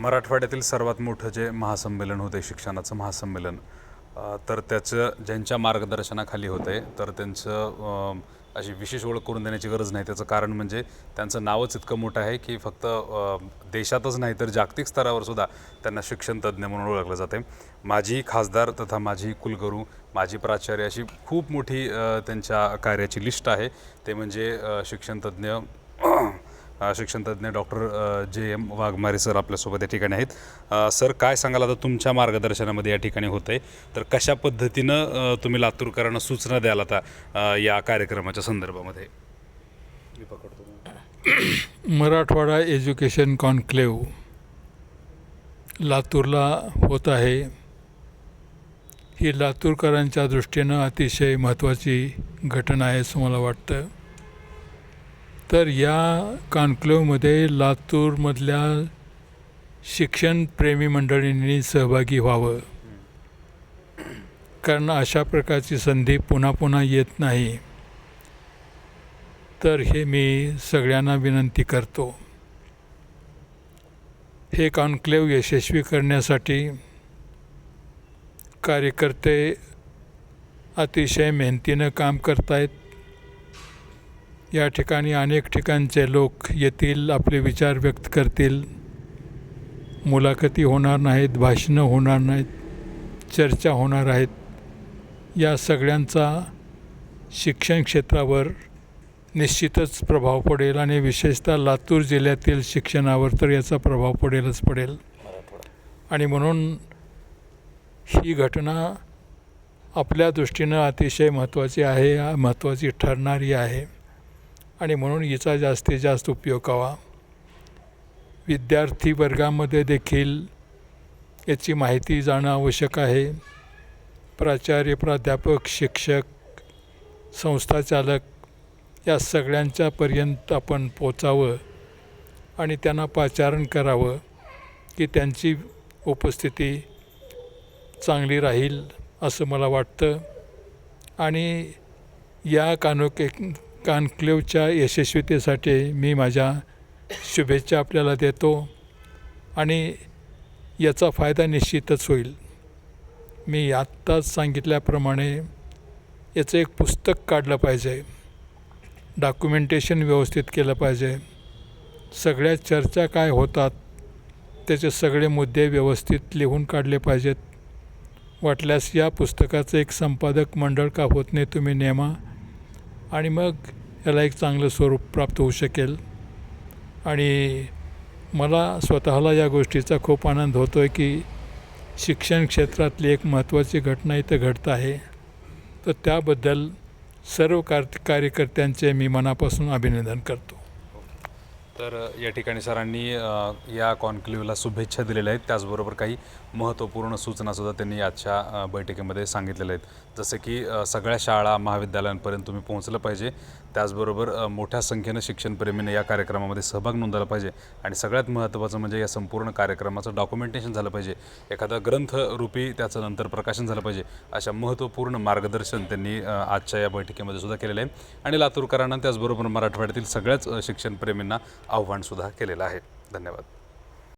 मराठवाड्यातील सर्वात मोठं जे महासंमेलन होते शिक्षणाचं महासंमेलन तर त्याचं ज्यांच्या मार्गदर्शनाखाली होते तर त्यांचं अशी विशेष ओळख करून देण्याची गरज नाही. त्याचं कारण म्हणजे त्यांचं नावच इतकं मोठं आहे की फक्त देशातच नाही तर जागतिक स्तरावर सुद्धा त्यांना शिक्षण तज्ज्ञ म्हणून ओळखलं जाते माझी खासदार तथा माझी कुलगुरू माझी प्राचार्य अशी खूप मोठी त्यांच्या कार्याची लिस्ट आहे. ते म्हणजे शिक्षणतज्ज्ञ शिक्षणतज्ज्ञ doctor J M Waghmare sir आपल्यासोबत या ठिकाणी आहेत. सर काय सांगाल आता तुमच्या मार्गदर्शनामध्ये या ठिकाणी होतं आहे तर कशा पद्धतीनं तुम्ही लातूरकरांना सूचना द्याल आता या कार्यक्रमाच्या संदर्भामध्ये? मराठवाडा एज्युकेशन कॉन्क्लेव लातूरला होत आहे. ही लातूरकरांच्या दृष्टीनं अतिशय महत्त्वाची घटना आहे असं मला वाटतं. तर या कॉन्क्लेवमध्ये लातूरमधल्या शिक्षणप्रेमी मंडळींनी सहभागी व्हावं. कारण अशा प्रकारची संधी पुन्हा पुन्हा येत नाही. तर हे मी सगळ्यांना विनंती करतो. हे कॉन्क्लेव यशस्वी करण्यासाठी कार्यकर्ते अतिशय मेहनतीनं काम करतायत. या ठिकाणी अनेक ठिकाणचे लोक येतील आपले विचार व्यक्त करतील. मुलाखती होणार नाहीत भाषणं होणार नाहीत चर्चा होणार आहेत. या सगळ्यांचा शिक्षण क्षेत्रावर निश्चितच प्रभाव पडेल आणि विशेषतः लातूर जिल्ह्यातील शिक्षणावर तर याचा प्रभाव पडेलच पडेल. आणि म्हणून ही घटना आपल्या दृष्टीनं अतिशय महत्त्वाची आहे महत्त्वाची ठरणारी आहे. आणि म्हणून हिचा जास्तीत जास्त उपयोग व्हावा विद्यार्थी वर्गामध्ये देखील याची माहिती जाणं आवश्यक आहे. प्राचार्य प्राध्यापक शिक्षक संस्थाचालक या सगळ्यांच्यापर्यंत आपण पोचावं आणि त्यांना पाचारण करावं की त्यांची उपस्थिती चांगली राहील असं मला वाटतं. आणि या कानोके कानक्लेवच्या यशस्वीतेसाठी मी माझ्या शुभेच्छा आपल्याला देतो आणि याचा फायदा निश्चितच होईल. मी आत्ताच सांगितल्याप्रमाणे याचं एक पुस्तक काढलं पाहिजे. डॉक्युमेंटेशन व्यवस्थित केलं पाहिजे. सगळ्या चर्चा काय होतात त्याचे सगळे मुद्दे व्यवस्थित लिहून काढले पाहिजेत. वाटल्यास या पुस्तकाचं एक संपादक मंडळ का होत नाही तुम्ही नेमा? आणि मग याला एक चांगलं स्वरूप प्राप्त होऊ शकेल. आणि मला स्वतःला या गोष्टीचा खूप आनंद होतो आहे की शिक्षण क्षेत्रातली एक महत्त्वाची घटना इथं घडत आहे. तर त्याबद्दल सर्व कार कार्यकर्त्यांचे मी मनापासून अभिनंदन करतो. तर या ठिकाणी सरांनी या कॉन्क्लेव्हला शुभेच्छा दिलेल्या आहेत. त्याचबरोबर काही महत्त्वपूर्ण सूचनासुद्धा त्यांनी आजच्या बैठकीमध्ये सांगितलेल्या आहेत. जसे की सगळ्या शाळा महाविद्यालयांपर्यंत तुम्ही पोहोचलं पाहिजे. त्याचबरोबर मोठ्या संख्येनं शिक्षणप्रेमीने या कार्यक्रमामध्ये सहभाग नोंदवला पाहिजे. आणि सगळ्यात महत्त्वाचं म्हणजे या संपूर्ण कार्यक्रमाचं डॉक्युमेंटेशन झालं पाहिजे. एखादा ग्रंथरूपी त्याचं नंतर प्रकाशन झालं पाहिजे. अशा महत्त्वपूर्ण मार्गदर्शन त्यांनी आजच्या या बैठकीमध्ये सुद्धा केलेलं आहे. आणि लातूरकरांना त्याचबरोबर मराठवाड्यातील सगळ्याच शिक्षणप्रेमींना आव्हानसुद्धा केलेलं आहे. धन्यवाद.